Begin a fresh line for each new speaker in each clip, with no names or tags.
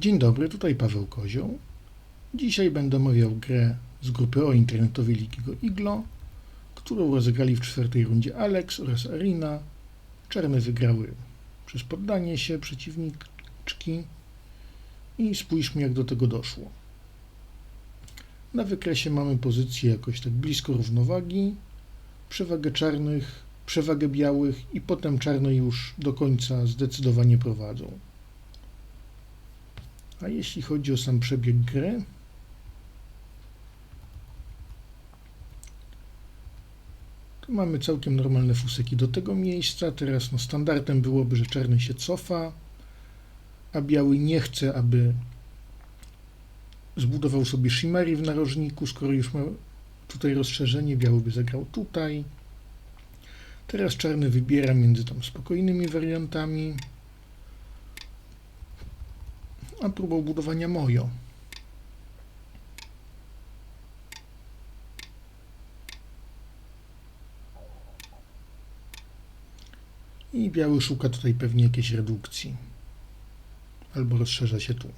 Dzień dobry, tutaj Paweł Kozioł. Dzisiaj będę omawiał grę z grupy o internetowej Ligi Go Iglo, którą rozegrali w czwartej rundzie Alex oraz Arina. Czarne wygrały przez poddanie się przeciwniczki i spójrzmy jak do tego doszło. Na wykresie mamy pozycję jakoś tak blisko równowagi, przewagę czarnych, przewagę białych i potem czarne już do końca zdecydowanie prowadzą. A jeśli chodzi o sam przebieg gry, to mamy całkiem normalne fuseki do tego miejsca. Teraz no, standardem byłoby, że czarny się cofa, a biały nie chce, aby zbudował sobie Shimmery w narożniku, skoro już ma tutaj rozszerzenie, biały by zagrał tutaj. Teraz czarny wybiera między tam spokojnymi wariantami, a próbą budowania mojo. I biały szuka tutaj pewnie jakiejś redukcji. Albo rozszerza się tu.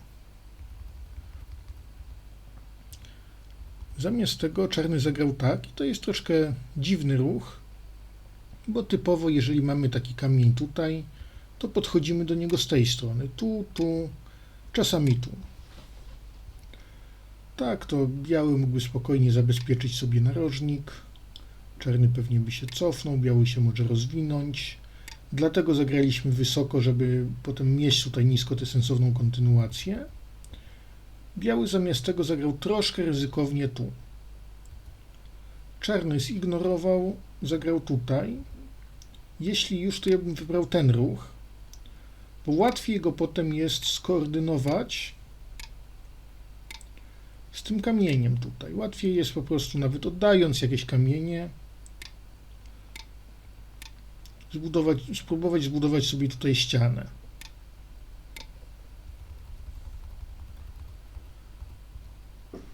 Zamiast tego czarny zagrał tak i to jest troszkę dziwny ruch, bo typowo jeżeli mamy taki kamień tutaj, to podchodzimy do niego z tej strony. Tu, tu, czasami tu. Tak, to biały mógłby spokojnie zabezpieczyć sobie narożnik. Czarny pewnie by się cofnął, biały się może rozwinąć. Dlatego zagraliśmy wysoko, żeby potem mieć tutaj nisko tę sensowną kontynuację. Biały zamiast tego zagrał troszkę ryzykownie tu. Czarny zignorował, zagrał tutaj. Jeśli już, to ja bym wybrał ten ruch, bo łatwiej go potem jest skoordynować z tym kamieniem tutaj. Łatwiej jest po prostu nawet oddając jakieś kamienie zbudować, spróbować zbudować sobie tutaj ścianę.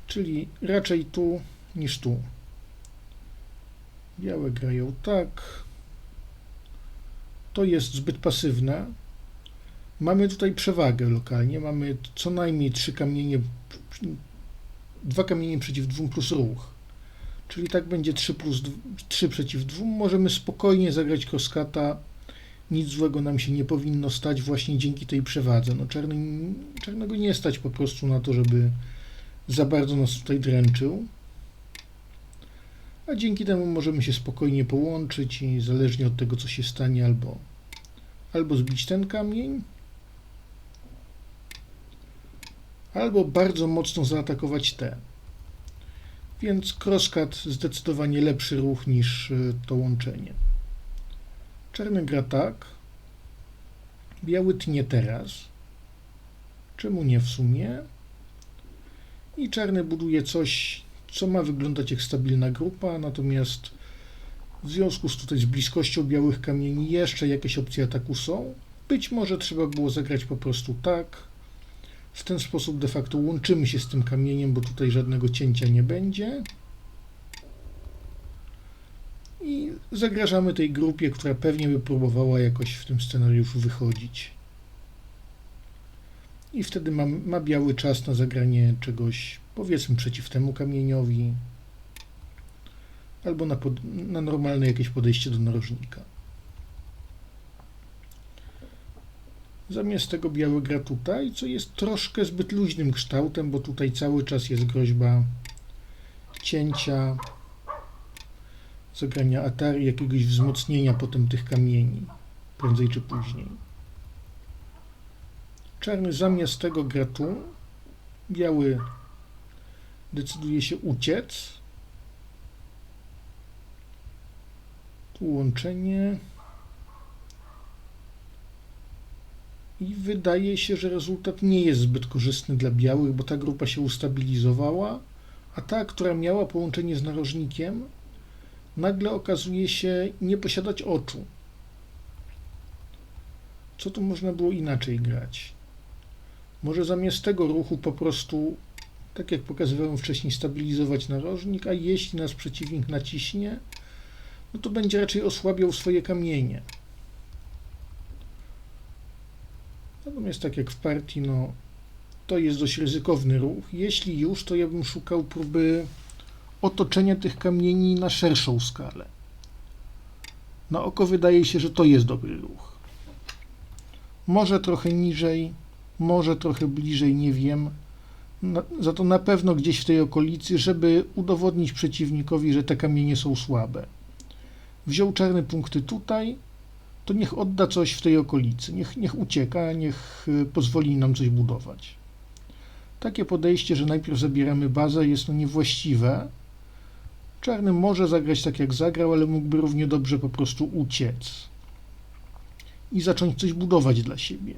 Czyli raczej tu niż tu. Białe grają tak. To jest zbyt pasywne. Mamy tutaj przewagę lokalnie. Mamy co najmniej trzy kamienie, dwa kamienie przeciw dwóm plus ruch. Czyli tak będzie 3 plus 3 przeciw 2. Możemy spokojnie zagrać koskata. Nic złego nam się nie powinno stać właśnie dzięki tej przewadze. No czarny, czarnego nie stać po prostu na to, żeby za bardzo nas tutaj dręczył. A dzięki temu możemy się spokojnie połączyć i zależnie od tego, co się stanie, albo, albo zbić ten kamień, albo bardzo mocno zaatakować te. Więc crosscut zdecydowanie lepszy ruch niż y, to łączenie. Czarny gra tak. Biały tnie teraz. Czemu nie w sumie? I czarny buduje coś, co ma wyglądać jak stabilna grupa, natomiast w związku z tutaj z bliskością białych kamieni jeszcze jakieś opcje ataku są. Być może trzeba było zagrać po prostu tak. W ten sposób de facto łączymy się z tym kamieniem, bo tutaj żadnego cięcia nie będzie. I zagrażamy tej grupie, która pewnie by próbowała jakoś w tym scenariuszu wychodzić. I wtedy ma, ma biały czas na zagranie czegoś, powiedzmy, przeciw temu kamieniowi, albo na, pod, na normalne jakieś podejście do narożnika. Zamiast tego biały gra tutaj, co jest troszkę zbyt luźnym kształtem, bo tutaj cały czas jest groźba cięcia, zagrania atari, jakiegoś wzmocnienia potem tych kamieni, prędzej czy później. Czarny zamiast tego gra tu, biały decyduje się uciec. Tu łączenie. I wydaje się, że rezultat nie jest zbyt korzystny dla białych, bo ta grupa się ustabilizowała, a ta, która miała połączenie z narożnikiem, nagle okazuje się nie posiadać oczu. Co tu można było inaczej grać? Może zamiast tego ruchu po prostu, tak jak pokazywałem wcześniej, stabilizować narożnik, a jeśli nas przeciwnik naciśnie, no to będzie raczej osłabiał swoje kamienie. Natomiast tak jak w partii, no To jest dość ryzykowny ruch. Jeśli już, to ja bym szukał próby otoczenia tych kamieni na szerszą skalę. Na oko wydaje się, że to jest dobry ruch. Może trochę niżej, może trochę bliżej, nie wiem. Na, za to na pewno gdzieś w tej okolicy, żeby udowodnić przeciwnikowi, że te kamienie są słabe. Wziął czarne punkty tutaj, to niech odda coś w tej okolicy, niech, niech ucieka, niech y, pozwoli nam coś budować. Takie podejście, że najpierw zabieramy bazę, jest no niewłaściwe. Czarny może zagrać tak, jak zagrał, ale mógłby równie dobrze po prostu uciec i zacząć coś budować dla siebie.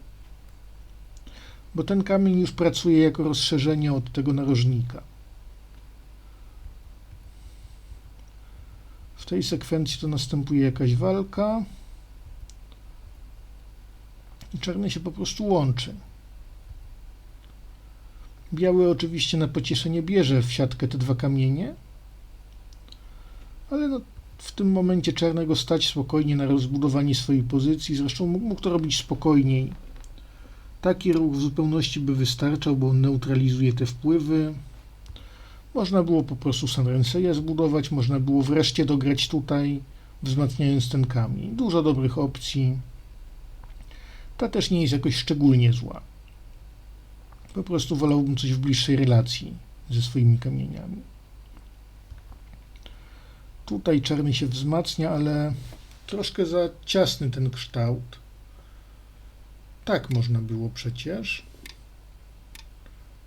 Bo ten kamień już pracuje jako rozszerzenie od tego narożnika. W tej sekwencji to następuje jakaś walka i czarny się po prostu łączy. Biały oczywiście na pocieszenie bierze w siatkę te dwa kamienie, ale no, w tym momencie czarnego stać spokojnie na rozbudowanie swojej pozycji, zresztą mógł, to robić spokojniej. Taki ruch w zupełności by wystarczał, bo on neutralizuje te wpływy. Można było po prostu Sanrenseja zbudować, można było wreszcie dograć tutaj, wzmacniając ten kamień. Dużo dobrych opcji. Ta też nie jest jakoś szczególnie zła. Po prostu wolałbym coś w bliższej relacji ze swoimi kamieniami. Tutaj czarny się wzmacnia, ale troszkę za ciasny ten kształt. Tak można było przecież.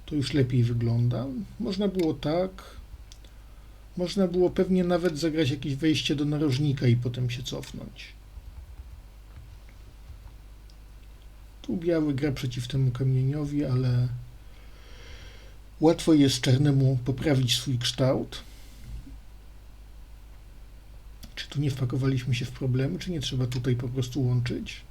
To już lepiej wygląda. Można było tak. Można było pewnie nawet zagrać jakieś wejście do narożnika i potem się cofnąć. Biały gra przeciw temu kamieniowi, ale łatwo jest czarnemu poprawić swój kształt. Czy tu nie wpakowaliśmy się w problemy, czy nie trzeba tutaj po prostu łączyć?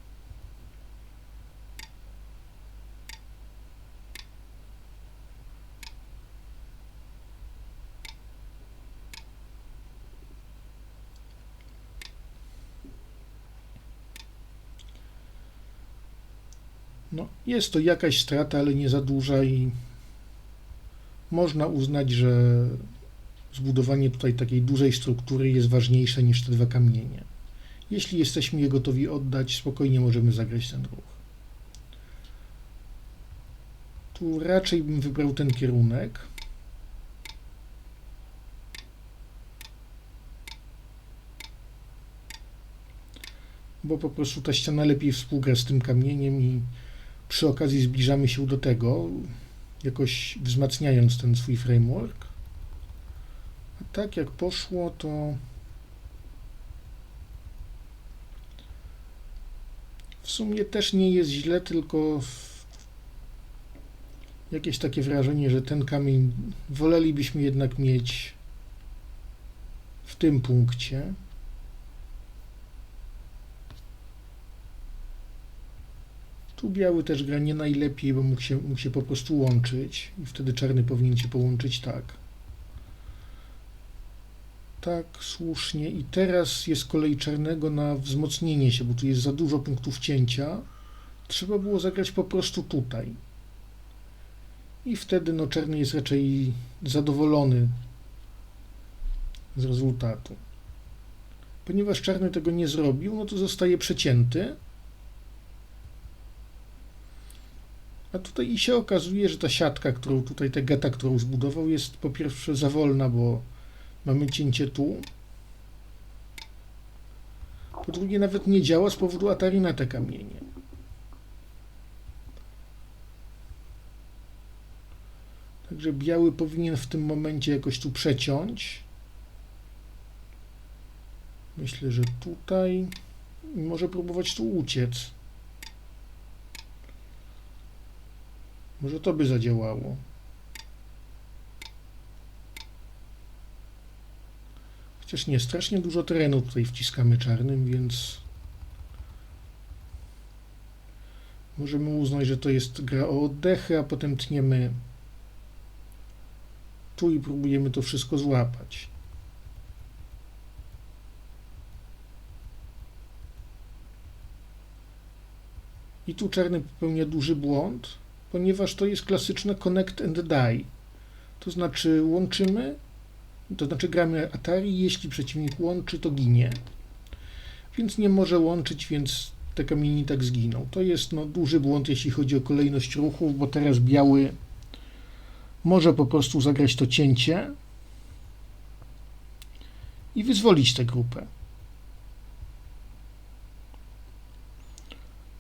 No, jest to jakaś strata, ale nie za duża i można uznać, że zbudowanie tutaj takiej dużej struktury jest ważniejsze niż te dwa kamienie. Jeśli jesteśmy je gotowi oddać, spokojnie możemy zagrać ten ruch. Tu raczej bym wybrał ten kierunek. Bo po prostu ta ściana lepiej współgra z tym kamieniem i przy okazji zbliżamy się do tego, jakoś wzmacniając ten swój framework. A tak jak poszło, to w sumie też nie jest źle, tylko jakieś takie wrażenie, że ten kamień wolelibyśmy jednak mieć w tym punkcie. Tu biały też gra nie najlepiej, bo mógł się, mógł się po prostu łączyć i wtedy czarny powinien się połączyć tak. Tak, słusznie. I teraz jest kolej czarnego na wzmocnienie się, bo tu jest za dużo punktów cięcia. Trzeba było zagrać po prostu tutaj. I wtedy no, czarny jest raczej zadowolony z rezultatu. Ponieważ czarny tego nie zrobił, no to zostaje przecięty. A tutaj i się okazuje, że ta siatka, którą tutaj, ta geta, którą zbudował, jest po pierwsze za wolna, bo mamy cięcie tu. Po drugie, nawet nie działa z powodu Atari na te kamienie. Także biały powinien w tym momencie jakoś tu przeciąć. Myślę, że tutaj może próbować tu uciec. Może to by zadziałało. Chociaż nie, strasznie dużo terenu tutaj wciskamy czarnym, więc możemy uznać, że to jest gra o oddechy, a potem tniemy tu i próbujemy to wszystko złapać. I tu czarny popełnia duży błąd, ponieważ to jest klasyczne connect and die. To znaczy łączymy, to znaczy gramy Atari, jeśli przeciwnik łączy, to ginie. Więc nie może łączyć, więc te kamienie tak zginą. To jest no, duży błąd, jeśli chodzi o kolejność ruchów, bo teraz biały może po prostu zagrać to cięcie i wyzwolić tę grupę.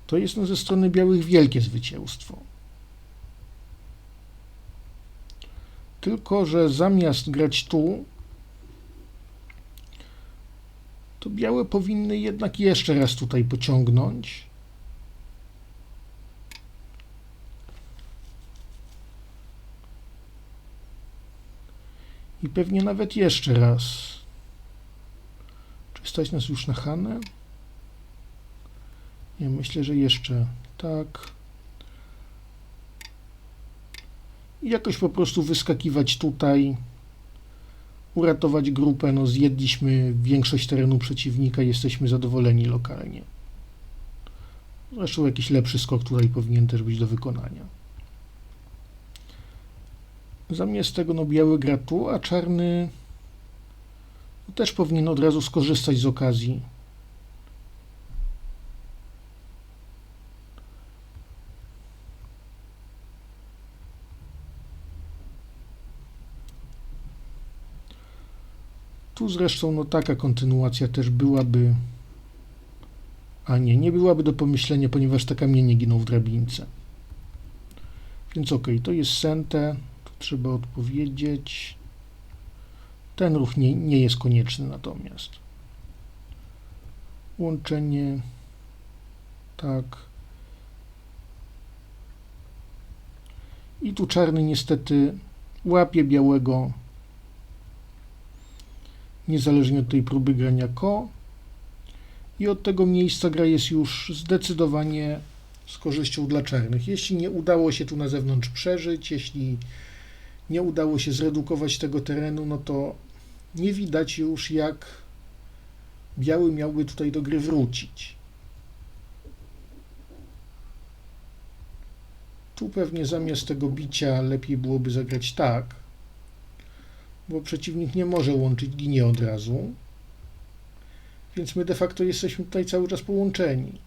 To jest no, ze strony białych wielkie zwycięstwo. Tylko, że zamiast grać tu, to białe powinny jednak jeszcze raz tutaj pociągnąć. I pewnie nawet jeszcze raz. Czy stać nas już na Hanę? Nie, myślę, że jeszcze tak. Jakoś po prostu wyskakiwać tutaj, uratować grupę. No, zjedliśmy większość terenu przeciwnika, jesteśmy zadowoleni lokalnie. Zresztą jakiś lepszy skok tutaj powinien też być do wykonania. Zamiast tego no biały gra tu, a czarny no, też powinien od razu skorzystać z okazji. Zresztą no taka kontynuacja też byłaby, a nie, nie byłaby do pomyślenia, ponieważ te kamienie giną w drabince. Więc ok, to jest sente, tu trzeba odpowiedzieć. Ten ruch nie, nie jest konieczny natomiast. Łączenie, tak. I tu czarny niestety łapie białego niezależnie od tej próby grania ko. I od tego miejsca gra jest już zdecydowanie z korzyścią dla czarnych. Jeśli nie udało się tu na zewnątrz przeżyć, jeśli nie udało się zredukować tego terenu, no to nie widać już jak biały miałby tutaj do gry wrócić. Tu pewnie zamiast tego bicia lepiej byłoby zagrać tak, bo przeciwnik nie może łączyć, ginie od razu. Więc my de facto jesteśmy tutaj cały czas połączeni.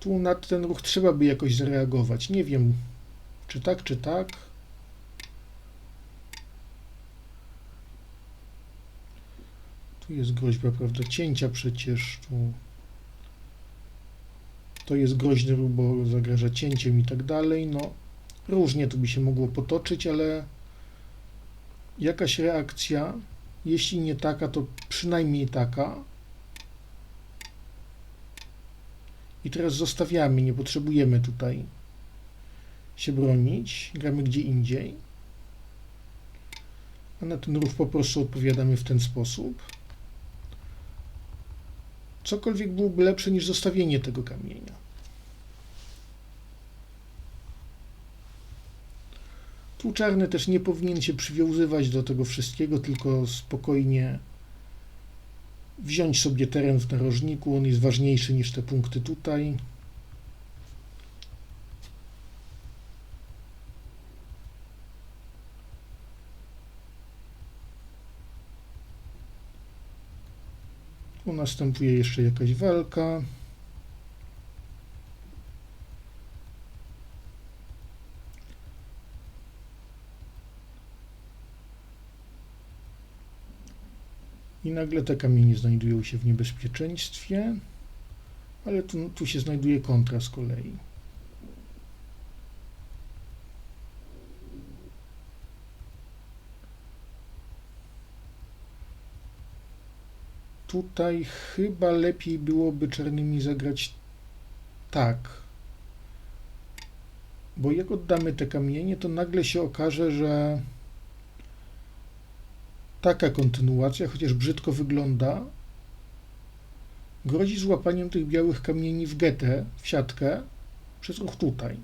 Tu na ten ruch trzeba by jakoś zareagować. Nie wiem, czy tak, czy tak. Tu jest groźba, prawda, cięcia przecież. Tu to jest groźny ruch, bo zagraża cięciem i tak dalej. No, różnie to by się mogło potoczyć, ale jakaś reakcja, jeśli nie taka, to przynajmniej taka. I teraz zostawiamy, nie potrzebujemy tutaj się bronić, gramy gdzie indziej. A na ten ruch po prostu odpowiadamy w ten sposób cokolwiek byłoby lepsze niż zostawienie tego kamienia. Tu czarny też nie powinien się przywiązywać do tego wszystkiego, tylko spokojnie wziąć sobie teren w narożniku. On jest ważniejszy niż te punkty tutaj. Tu następuje jeszcze jakaś walka. I nagle te kamienie znajdują się w niebezpieczeństwie, ale tu, tu się znajduje kontra z kolei. Tutaj chyba lepiej byłoby czarnymi zagrać tak. Bo jak oddamy te kamienie, to nagle się okaże, że taka kontynuacja, chociaż brzydko wygląda, grozi złapaniem tych białych kamieni w getę, w siatkę, przez ruch tutaj.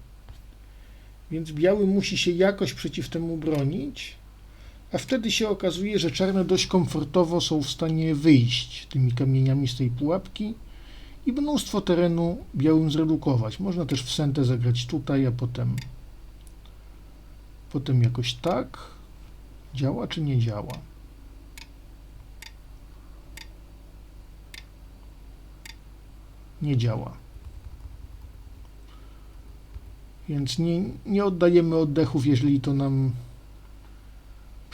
Więc biały musi się jakoś przeciw temu bronić, A wtedy się okazuje, że czarne dość komfortowo są w stanie wyjść tymi kamieniami z tej pułapki i mnóstwo terenu białym zredukować. Można też w sentę zagrać tutaj, a potem potem jakoś tak. Działa czy nie działa? Nie działa. Więc nie, nie oddajemy oddechów, jeżeli to nam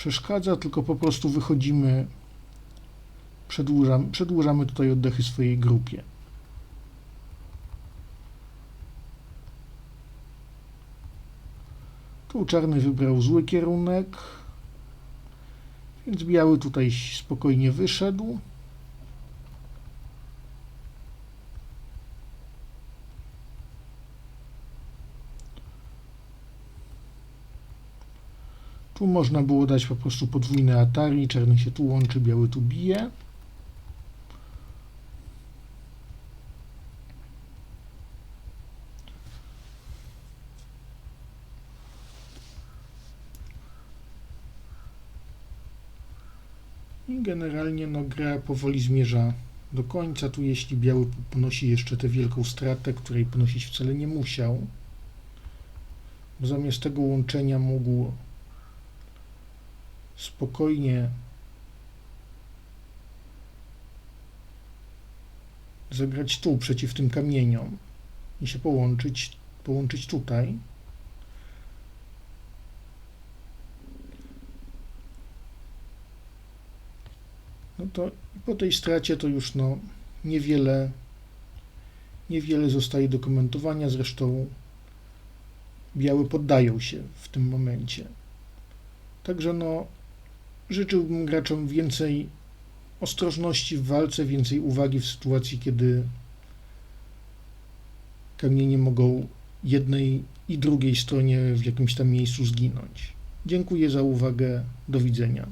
przeszkadza, tylko po prostu wychodzimy, przedłużamy, przedłużamy tutaj oddechy swojej grupie. Tu czarny wybrał zły kierunek, więc biały tutaj spokojnie wyszedł. Tu można było dać po prostu podwójne atari, czarny się tu łączy, biały tu bije. I generalnie no, gra powoli zmierza do końca. Tu jeśli biały ponosi jeszcze tę wielką stratę, której ponosić wcale nie musiał, bo zamiast tego łączenia mógł spokojnie zagrać tu przeciw tym kamieniom i się połączyć, połączyć tutaj. No to po tej stracie to już no niewiele niewiele zostaje do komentowania, zresztą białe poddają się w tym momencie. Także no, życzyłbym graczom więcej ostrożności w walce, więcej uwagi w sytuacji, kiedy kamienie mogą jednej i drugiej stronie w jakimś tam miejscu zginąć. Dziękuję za uwagę. Do widzenia.